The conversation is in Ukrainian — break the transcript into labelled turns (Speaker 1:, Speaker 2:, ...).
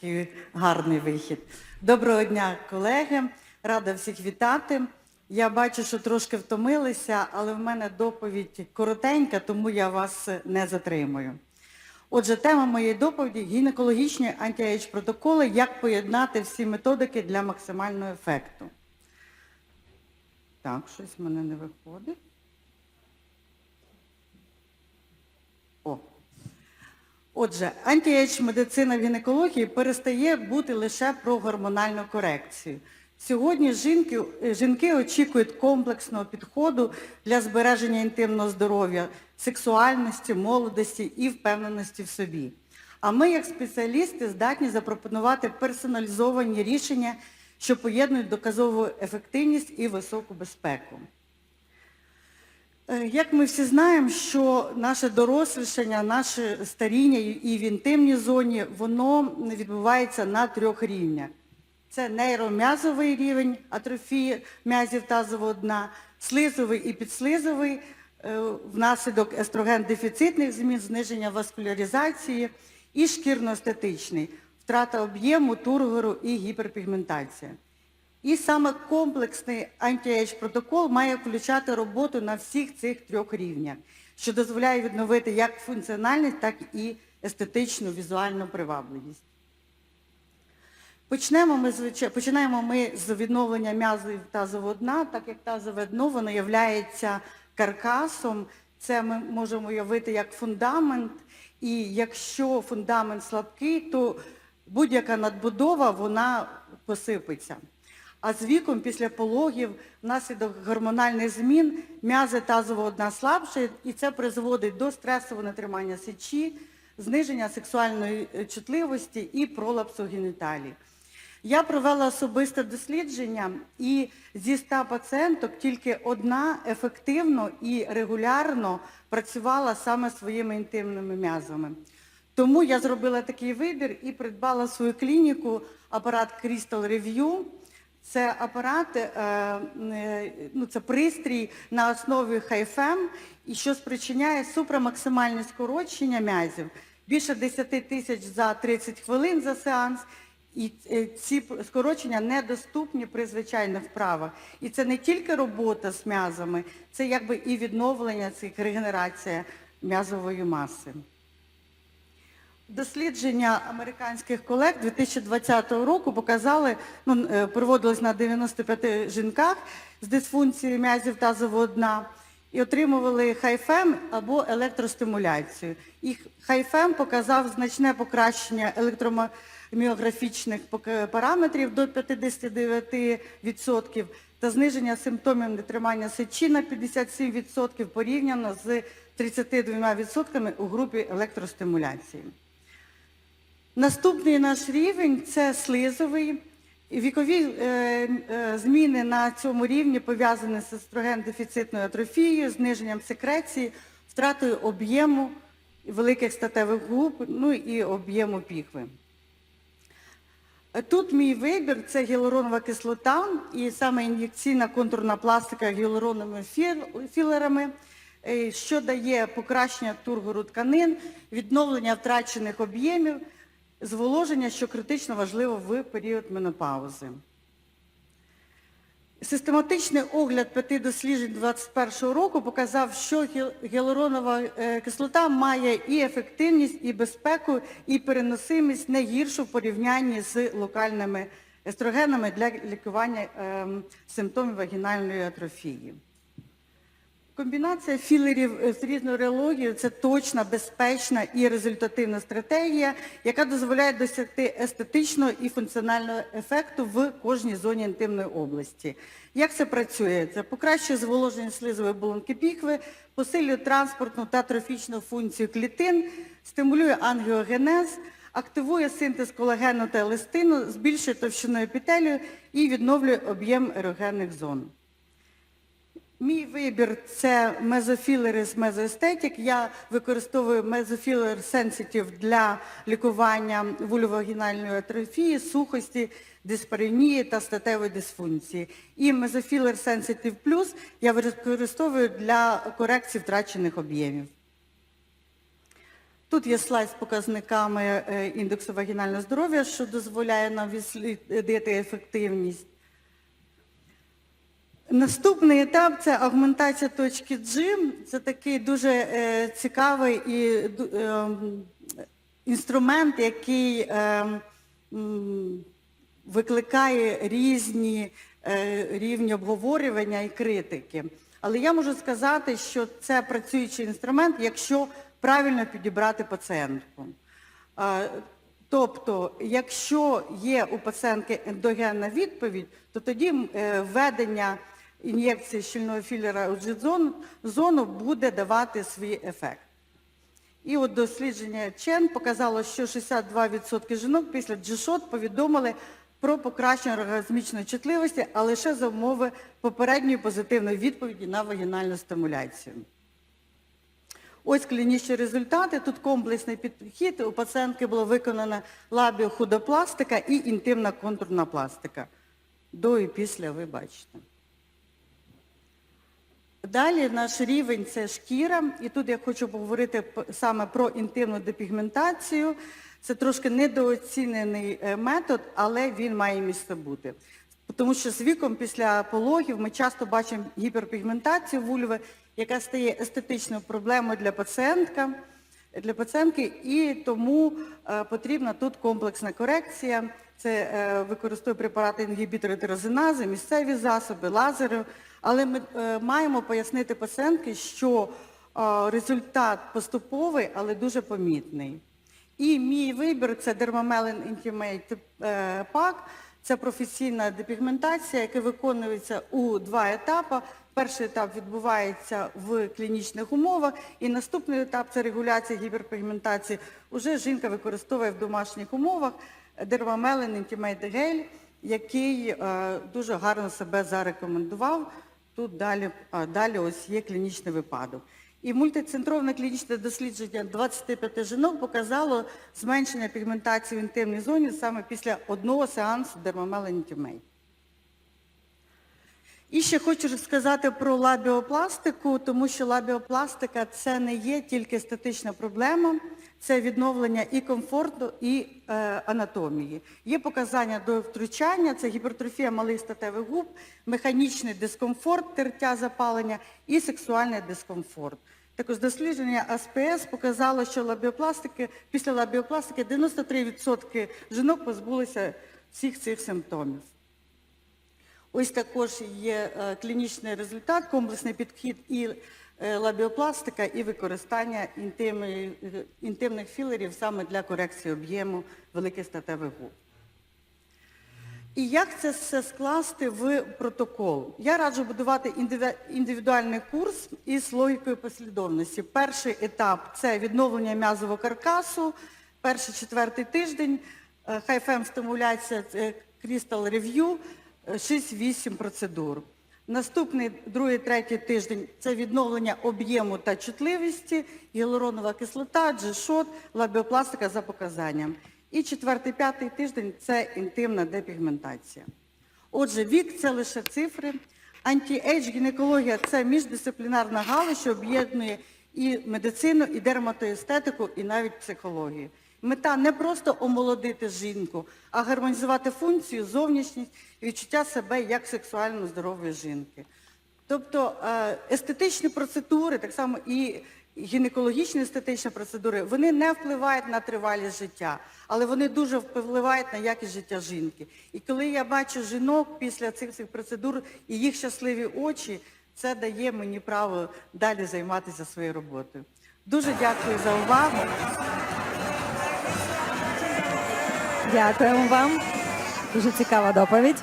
Speaker 1: такий гарний вихід. Доброго дня, колеги. Рада всіх вітати. Я бачу, що трошки втомилися, але в мене доповідь коротенька, тому я вас не затримую. Отже, тема моєї доповіді гінекологічні антіейдж протоколи, як поєднати всі методики для максимального ефекту. Так, щось в мене не виходить. Отже, антіейдж медицина в гінекології перестає бути лише про гормональну корекцію. Сьогодні жінки, жінки очікують комплексного підходу для збереження інтимного здоров'я, сексуальності, молодості і впевненості в собі. А ми, як спеціалісти, здатні запропонувати персоналізовані рішення, що поєднують доказову ефективність і високу безпеку. Е, Як ми всі знаємо, що наше дорослішання, наше старіння і в інтимній зоні, воно відбувається на трьох рівнях. Це нейром'язовий рівень атрофії м'язів тазового дна, слизовий і підслизовий е, внаслідок естроген-дефіцитних змін, зниження васкуляризації і шкірно-естетичний, втрата об'єму, тургору і гіперпігментація. І саме комплексний антіейдж протокол має включати роботу на всіх цих трьох рівнях, що дозволяє відновити як функціональність, так і естетичну візуальну привабливість. Починаємо ми з відновлення м'язів тазового дна, так як тазове дно воно є каркасом. Це ми можемо уявити як фундамент. І якщо фундамент слабкий, то будь-яка надбудова вона посипеться. А з віком після пологів внаслідок гормональних змін м'язи тазового дна слабшають, і це призводить до стресового нетримання сечі, зниження сексуальної е, чутливості і пролапсу геніталій. Я провела особисте дослідження, і зі 100 пацієнток тільки одна ефективно і регулярно працювала саме своїми інтимними м'язами. Тому я зробила такий вибір і придбала свою клініку апарат Crystal Review. Це апарат, е, е, ну, це пристрій на основі хайфем, і що спричиняє супрамаксимальне скорочення м'язів. Більше 10 тисяч за 30 хвилин за сеанс. І е, ці скорочення недоступні при звичайних вправах. І це не тільки робота з м'язами, це якби і відновлення цих регенерація м'язової маси. Дослідження американських колег 2020 року показали, ну, е, проводилось на 95 жінках з дисфункцією м'язів тазового дна і отримували хайфем або електростимуляцію. І хайфем показав значне покращення електроміографічних параметрів до 59% та зниження симптомів нетримання сечі на 57% порівняно з 32% у групі електростимуляції. Наступний наш рівень це слизовий. Вікові е, е, зміни на цьому рівні пов'язані з естроген-дефіцитною атрофією, зниженням секреції, втратою об'єму великих статевих губ, ну і об'єму піхви. Тут мій вибір це гіалуронова кислота і саме ін'єкційна контурна пластика гіалуроновими філерами, е, що дає покращення тургору тканин, відновлення втрачених об'ємів, зволоження, що критично важливо в період менопаузи. Систематичний огляд п'яти досліджень 2021 року показав, що гіалуронова е, кислота має і ефективність, і безпеку, і переносимість не гіршу в порівнянні з локальними естрогенами для лікування ем, симптомів вагінальної атрофії. Комбінація філерів е, з різною реологією – це точна, безпечна і результативна стратегія, яка дозволяє досягти естетичного і функціонального ефекту в кожній зоні інтимної області. Як це працює? Це покращує зволоження слизової оболонки піхви, посилює транспортну та трофічну функцію клітин, стимулює ангіогенез, активує синтез колагену та еластину, збільшує товщину епітелію і відновлює об'єм ерогенних зон. Мій вибір це мезофілери з мезоестетик. Я використовую мезофілер сенситив для лікування вульвовагінальної атрофії, сухості, диспаренії та статевої дисфункції. І мезофілер сенситив плюс я використовую для корекції втрачених об'ємів. Тут Тут є слайд з показниками е, індексу вагінального здоров'я, що дозволяє нам відслідити ефективність. Наступний етап це агментація точки G. Це такий дуже е, цікавий і е, інструмент, який е, викликає різні е, рівні обговорювання і критики. Але я можу сказати, що це працюючий інструмент, якщо правильно підібрати пацієнтку. А, Тобто, якщо є у пацієнтки ендогенна відповідь, то тоді е, введення ін'єкції щільного філера у G-зону буде давати свій ефект. І от дослідження ЧЕН показало, що 62% жінок після G-SHOT повідомили про покращення оргазмічної чутливості, а лише за умови попередньої позитивної відповіді на вагінальну стимуляцію. Ось клінічні результати. Тут комплексний підхід. У пацієнтки було виконана лабіохудопластика і інтимна контурна пластика. До і після ви бачите. Далі наш рівень це шкіра. І тут я хочу поговорити саме про інтимну депігментацію. Це трошки недооцінений е, метод, але він має місце бути. Тому що з віком після пологів ми часто бачимо гіперпігментацію вульви, яка стає естетичною проблемою для пацієнтка, для пацієнтки, і тому е, потрібна тут комплексна корекція. Це е, використовує препарати інгібітори тирозинази, місцеві засоби, лазери. Але ми е, маємо пояснити пацієнтки, що е, результат поступовий, але дуже помітний. І мій вибір це Dermamelin Intimate е, Pack. Це професійна депігментація, яка виконується у два етапи. Перший етап відбувається в клінічних умовах, і наступний етап це регуляція гіперпігментації. Уже жінка використовує в домашніх умовах Dermamelin Intimate Gel, який дуже гарно себе зарекомендував. Тут далі, далі ось є клінічний випадок. І мультицентровне клінічне дослідження 25 жінок показало зменшення пігментації в інтимній зоні саме після одного сеансу Intimate. І ще хочу сказати про лабіопластику, тому що лабіопластика це не є тільки естетична проблема, це відновлення і комфорту, і е, анатомії. Є показання до втручання, це гіпертрофія малих статевих губ, механічний дискомфорт, тертя запалення і сексуальний дискомфорт. Також дослідження АСПС показало, що лабіопластики, після лабіопластики 93% жінок позбулися всіх цих симптомів. Ось також є е, клінічний результат, комплексний підхід і лабіопластика, і використання е, інтимних філерів саме для корекції об'єму великих статевих губ. І як це все скласти в протокол? Я раджу будувати індивідуальний курс із логікою послідовності. Перший етап це відновлення м'язового каркасу, перший четвертий тиждень, е, хайфем стимуляція, Review, е, 6-8 процедур. Наступний другий, третій тиждень це відновлення об'єму та чутливості, гіалуронова кислота, джешот, лабіопластика за показанням. І четвертий, п'ятий тиждень це інтимна депігментація. Отже, вік це лише цифри. Анті-ейдж гінекологія це міждисциплінарна галузь, що об'єднує і медицину, і дерматоестетику, і навіть психологію. Мета не просто омолодити жінку, а гармонізувати функцію, зовнішність і відчуття себе як сексуально здорової жінки. Тобто е, естетичні процедури, так само і гінекологічні естетичні процедури, вони не впливають на тривалість життя, але вони дуже впливають на якість життя жінки. І коли я бачу жінок після цих всіх процедур і їх щасливі очі, це дає мені право далі займатися своєю роботою. Дуже дякую за увагу.
Speaker 2: Дякуємо вам. Дуже цікава доповідь.